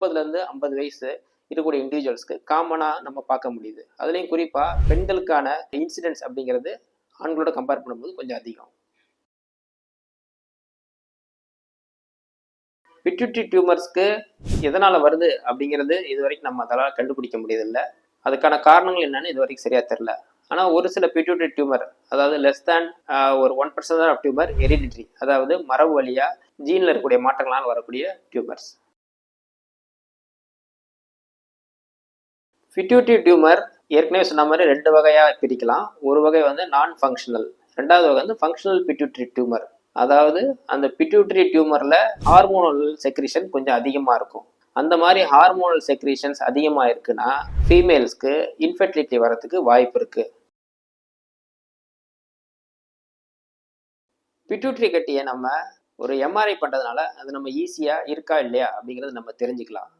முப்பதுலேருந்து ஐம்பது வயசு இருக்கக்கூடிய இண்டிவிஜுவல்ஸ்க்கு காமனாக நம்ம பார்க்க முடியுது. அதுலேயும் குறிப்பாக பெண்களுக்கான இன்சிடென்ட்ஸ் அப்படிங்கிறது ஆண்களோட கம்பேர் பண்ணும்போது கொஞ்சம் அதிகம். பிட்யூட்ரி டியூமர்ஸ்க்கு எதனால் வருது அப்படிங்கிறது இது வரைக்கும் நம்ம அதெல்லாம் கண்டுபிடிக்க முடியதில்லை அதுக்கான காரணங்கள் என்னன்னு இது வரைக்கும் சரியாக தெரில ஆனால் ஒரு சில பிட்யூட்ரி டியூமர் அதாவது லெஸ் தேன் ஒரு one percent of tumour hereditary அதாவது மரபு வழியாக ஜீனில் இருக்கக்கூடிய மாற்றங்களால் வரக்கூடிய டியூமர்ஸ் பிட்யூட்ரி டியூமர் ஏற்கனவே சொன்ன மாதிரி ரெண்டு வகையாக பிரிக்கலாம். ஒரு வகை வந்து நான் ஃபங்க்ஷனல் ரெண்டாவது வகை வந்து ஃபங்க்ஷனல் பிட்யூட்ரி டியூமர் அதாவது அந்த பிட்யூட்ரி டியூமரில் ஹார்மோனல் செக்ரிஷன் கொஞ்சம் அதிகமாக இருக்கும். அந்த மாதிரி ஹார்மோனல் செக்ரிஷன்ஸ் அதிகமாக இருக்குன்னா ஃபீமேல்ஸ்க்கு இன்ஃபெர்டிலிட்டி வரதுக்கு வாய்ப்பு இருக்குது பிட்யூட்ரி கட்டியை நம்ம ஒரு எம்ஆர்ஐ பண்ணுறதுனால அது நம்ம ஈஸியாக இருக்கா இல்லையா அப்படிங்கிறது நம்ம தெரிஞ்சுக்கலாம்.